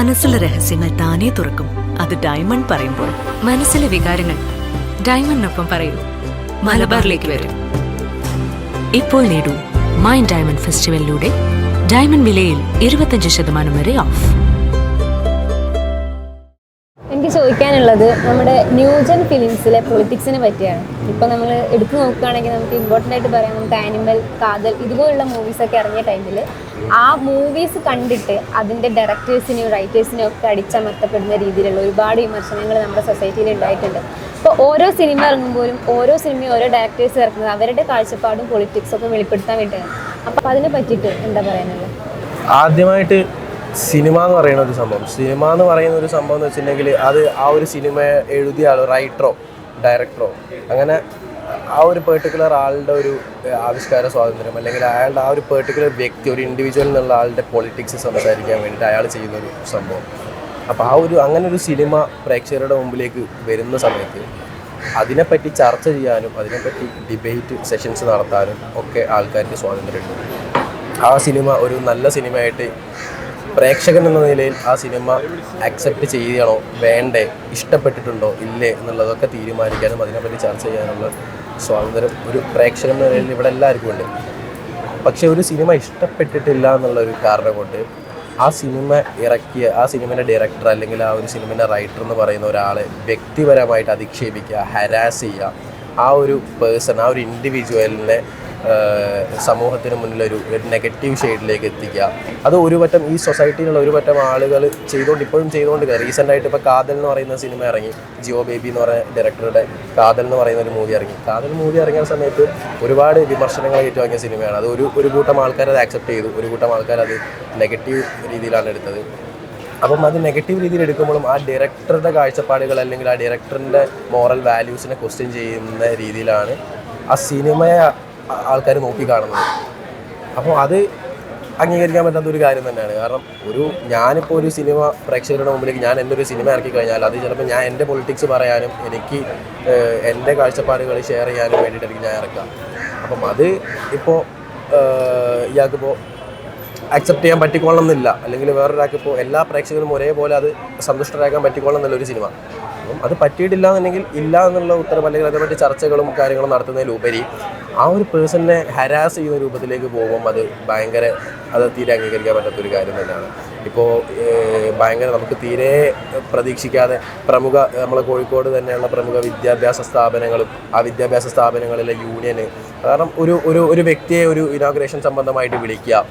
മനസ്സിലെ രഹസ്യങ്ങൾ താനേ തുറക്കും. അത് ഡയമണ്ട് പറയുമ്പോൾ മനസ്സിലെ വികാരങ്ങൾ ഡയമണ്ടിനൊപ്പം പറയൂ. മലബാറിലേക്ക് വരും. ഇപ്പോൾ നേടൂ മൈൻഡ് ഡയമണ്ട് ഫെസ്റ്റിവലിലൂടെ ഡയമണ്ട് വിലയിൽ ഇരുപത്തഞ്ച് ശതമാനം വരെ ഓഫ്. എനിക്ക് ചോദിക്കാനുള്ളത് നമ്മുടെ ന്യൂജൻ ഫിലിംസിലെ പൊളിറ്റിക്സിനെ പറ്റിയാണ്. ഇപ്പൊ നമ്മൾ എടുത്തു നോക്കുകയാണെങ്കിൽ നമുക്ക് ഇമ്പോർട്ടന്റ് ആയിട്ട് പറയാം. നമുക്ക് ആനിമൽ കാതൽ ഇതുപോലുള്ള മൂവീസൊക്കെ ഇറങ്ങിയ ടൈമിൽ ആ മൂവീസ് കണ്ടിട്ട് അതിന്റെ ഡയറക്ടേഴ്സിനെയും റൈറ്റേഴ്സിനെയും ഒക്കെ അടിച്ചമർത്തപ്പെടുന്ന രീതിയിലുള്ള ഒരുപാട് വിമർശനങ്ങൾ നമ്മുടെ സൊസൈറ്റിയിൽ ഉണ്ടായിട്ടുണ്ട്. ഇപ്പോൾ ഓരോ സിനിമ ഇറങ്ങുമ്പോഴും ഓരോ സിനിമയും ഓരോ ഡയറക്ടേഴ്സ് ഇറക്കുന്നത് അവരുടെ കാഴ്ചപ്പാടും പൊളിറ്റിക്സും ഒക്കെ വെളിപ്പെടുത്താൻ വേണ്ടിയാണ്. അപ്പോൾ അതിനെ പറ്റിയിട്ട് എന്താ പറയാനുള്ളത്? ആദ്യമായിട്ട് സിനിമ എന്ന് പറയുന്ന ഒരു സംഭവം. സിനിമ എന്ന് പറയുന്ന ഒരു സംഭവം എന്ന് വെച്ചിട്ടുണ്ടെങ്കിൽ അത് ആ ഒരു സിനിമ എഴുതിയ ആളോ റൈറ്ററോ ഡയറക്ടറോ അങ്ങനെ ആ ഒരു പെർട്ടിക്കുലർ ആളുടെ ഒരു ആവിഷ്കാര സ്വാതന്ത്ര്യം അല്ലെങ്കിൽ അയാളുടെ ആ ഒരു പെർട്ടിക്കുലർ വ്യക്തി ഒരു ഇൻഡിവിജ്വൽ എന്നുള്ള ആളുടെ പൊളിറ്റിക്സ് സംസാരിക്കാൻ വേണ്ടിയിട്ട് അയാൾ ചെയ്യുന്ന ഒരു സംഭവം. അപ്പോൾ ആ ഒരു അങ്ങനെ ഒരു സിനിമ പ്രേക്ഷകരുടെ മുമ്പിലേക്ക് വരുന്ന സമയത്ത് അതിനെപ്പറ്റി ചർച്ച ചെയ്യാനും അതിനെപ്പറ്റി ഡിബേറ്റ് സെഷൻസ് നടത്താനും ഒക്കെ ആൾക്കാർക്ക് സ്വാതന്ത്ര്യമുണ്ട്. ആ സിനിമ ഒരു നല്ല സിനിമയായിട്ട് പ്രേക്ഷകൻ എന്ന നിലയിൽ ആ സിനിമ അക്സെപ്റ്റ് ചെയ്യണോ വേണ്ടേ? ഇഷ്ടപ്പെട്ടിട്ടുണ്ടോ? ഇല്ലേ? എന്നുള്ളതൊക്കെ തീരുമാനിക്കാനും അതിനെപ്പറ്റി ചർച്ച ചെയ്യാനുള്ള സ്വാതന്ത്ര്യം ഒരു പ്രേക്ഷകൻ എന്ന നിലയിൽ ഇവിടെ എല്ലാവർക്കും ഉണ്ട്. പക്ഷെ ഒരു സിനിമ ഇഷ്ടപ്പെട്ടിട്ടില്ല എന്നുള്ള ഒരു കാരണം കൊണ്ട് ആ സിനിമ ഇറക്കിയ ആ സിനിമയുടെ ഡയറക്ടർ അല്ലെങ്കിൽ ആ ഒരു സിനിമയുടെ റൈറ്റർ എന്ന് പറയുന്ന ഒരാളെ വ്യക്തിപരമായിട്ട് അധിക്ഷേപിക്കുക ഹരാസ് ചെയ്യുക ആ ഒരു പേഴ്സൺ ആ ഒരു ഇൻഡിവിജ്വലിനെ സമൂഹത്തിന് ഒരു നെഗറ്റീവ് ഷെയ്ഡിലേക്ക് എത്തിക്കുക. അത് ഒരു പറ്റം ഈ സൊസൈറ്റിയിലുള്ള ഒരു പറ്റം ആളുകൾ ചെയ്തുകൊണ്ട് ഇപ്പോഴും ചെയ്തുകൊണ്ട് റീസെന്റ് ആയിട്ട് ഇപ്പോൾ കാതൽ എന്ന് പറയുന്ന സിനിമ ഇറങ്ങി. ജിയോ ബേബി എന്ന് പറയുന്ന ഡയറക്ടറുടെ കാതൽ എന്ന് പറയുന്ന ഒരു മൂവി ഇറങ്ങി. കാതൽ മൂവി ഇറങ്ങിയ സമയത്ത് ഒരുപാട് വിമർശനങ്ങൾ ഏറ്റുവാങ്ങിയ സിനിമയാണ്. അത് ഒരു ഒരു കൂട്ടം ആൾക്കാർ അത് ആക്സെപ്റ്റ് ചെയ്തു. ഒരു കൂട്ടം ആൾക്കാർ അത് നെഗറ്റീവ് രീതിയിലാണ് എടുത്തത്. അപ്പം അത് നെഗറ്റീവ് രീതിയിൽ എടുക്കുമ്പോഴും ആ ഡയറക്ടറുടെ കാഴ്ചപ്പാടുകൾ അല്ലെങ്കിൽ ആ ഡയറക്ടറിന്റെ മോറൽ വാല്യൂസിനെ ക്വസ്റ്റ്യൻ ചെയ്യുന്ന രീതിയിലാണ് ആ സിനിമയെ ആൾക്കാർ നോക്കിക്കാണുന്നത് അപ്പോൾ അത് അംഗീകരിക്കാൻ പറ്റാത്ത ഒരു കാര്യം തന്നെയാണ്. കാരണം ഒരു ഞാനിപ്പോൾ ഒരു സിനിമ പ്രേക്ഷകരുടെ മുമ്പിലേക്ക് ഞാൻ എന്റെ ഒരു സിനിമ ഇറക്കി കഴിഞ്ഞാൽ അത് ചിലപ്പോൾ ഞാൻ എന്റെ പൊളിറ്റിക്സ് പറയാനും എനിക്ക് എന്റെ കാഴ്ചപ്പാടുകൾ ഷെയർ ചെയ്യാനും വേണ്ടിയിട്ടായിരിക്കും ഞാൻ ഇറക്കുക. അപ്പം അത് ഇപ്പോൾ ഇയാൾക്കിപ്പോൾ അക്സെപ്റ്റ് ചെയ്യാൻ പറ്റിക്കോളണം എന്നില്ല. അല്ലെങ്കിൽ വേറൊരാൾക്ക് ഇപ്പോൾ എല്ലാ പ്രേക്ഷകരും ഒരേപോലെ അത് സന്തുഷ്ടരാക്കാൻ പറ്റിക്കോളണം എന്നുള്ളൊരു സിനിമ. അപ്പം അത് പറ്റിയിട്ടില്ല എന്നുണ്ടെങ്കിൽ ഇല്ല എന്നുള്ള ഉത്തരം അല്ലെങ്കിൽ അതേപറ്റി ചർച്ചകളും കാര്യങ്ങളും നടത്തുന്നതിലുപരി ആ ഒരു പേഴ്സണിനെ ഹരാസ് ചെയ്യുന്ന രൂപത്തിലേക്ക് പോകുമ്പം അത് ഭയങ്കര അത് തീരെ അംഗീകരിക്കാൻ പറ്റാത്തൊരു കാര്യം തന്നെയാണ്. ഇപ്പോൾ ഭയങ്കര നമുക്ക് തീരെ പ്രതീക്ഷിക്കാതെ പ്രമുഖ നമ്മളെ കോഴിക്കോട് തന്നെയുള്ള പ്രമുഖ വിദ്യാഭ്യാസ സ്ഥാപനങ്ങളും ആ വിദ്യാഭ്യാസ സ്ഥാപനങ്ങളിലെ യൂണിയന് കാരണം ഒരു ഒരു ഒരു വ്യക്തിയെ ഒരു ഇനോഗ്രേഷൻ സംബന്ധമായിട്ട് വിളിക്കുക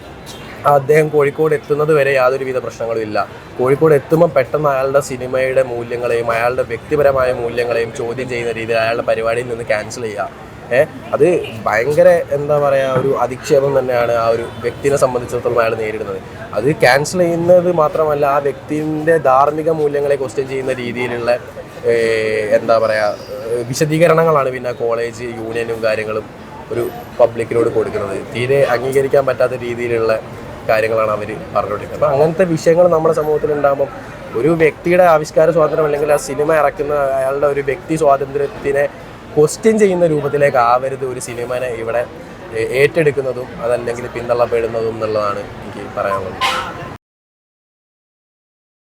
അദ്ദേഹം കോഴിക്കോട് എത്തുന്നത് വരെ യാതൊരുവിധ പ്രശ്നങ്ങളും ഇല്ല. കോഴിക്കോട് എത്തുമ്പോൾ പെട്ടെന്ന് അയാളുടെ സിനിമയുടെ മൂല്യങ്ങളെയും അയാളുടെ വ്യക്തിപരമായ മൂല്യങ്ങളെയും ചോദ്യം ചെയ്യുന്ന രീതിയിൽ അയാളുടെ പരിപാടിയിൽ നിന്ന് ക്യാൻസൽ ചെയ്യുക. ഏഹ് അത് ഭയങ്കര എന്താ പറയുക ഒരു അധിക്ഷേപം തന്നെയാണ് ആ ഒരു വ്യക്തിനെ സംബന്ധിച്ചിടത്തോളം അയാൾ നേരിടുന്നത്. അത് ക്യാൻസൽ ചെയ്യുന്നത് മാത്രമല്ല ആ വ്യക്തിന്റെ ധാർമ്മിക മൂല്യങ്ങളെ ക്വസ്റ്റ്യൻ ചെയ്യുന്ന രീതിയിലുള്ള എന്താ പറയുക വിശദീകരണങ്ങളാണ് പിന്നെ കോളേജ് യൂണിയനും കാര്യങ്ങളും ഒരു പബ്ലിക്കിനോട് കൊടുക്കുന്നത്. തീരെ അംഗീകരിക്കാൻ പറ്റാത്ത രീതിയിലുള്ള കാര്യങ്ങളാണ് അവർ പറഞ്ഞുകൊണ്ടിരിക്കുന്നത്. അപ്പോൾ അങ്ങനത്തെ വിഷയങ്ങൾ നമ്മുടെ സമൂഹത്തിൽ ഉണ്ടാകുമ്പം ഒരു വ്യക്തിയുടെ ആവിഷ്കാര സ്വാതന്ത്ര്യം അല്ലെങ്കിൽ ആ സിനിമ ഇറക്കുന്ന അയാളുടെ ഒരു വ്യക്തി സ്വാതന്ത്ര്യത്തിനെ ക്വസ്റ്റ്യൻ ചെയ്യുന്ന രൂപത്തിലേക്ക് ആവരുത് ഒരു സിനിമനെ ഇവിടെ ഏറ്റെടുക്കുന്നതും അതല്ലെങ്കിൽ പിന്തള്ളപ്പെടുന്നതും എന്നുള്ളതാണ് എനിക്ക് പറയാനുള്ളത്.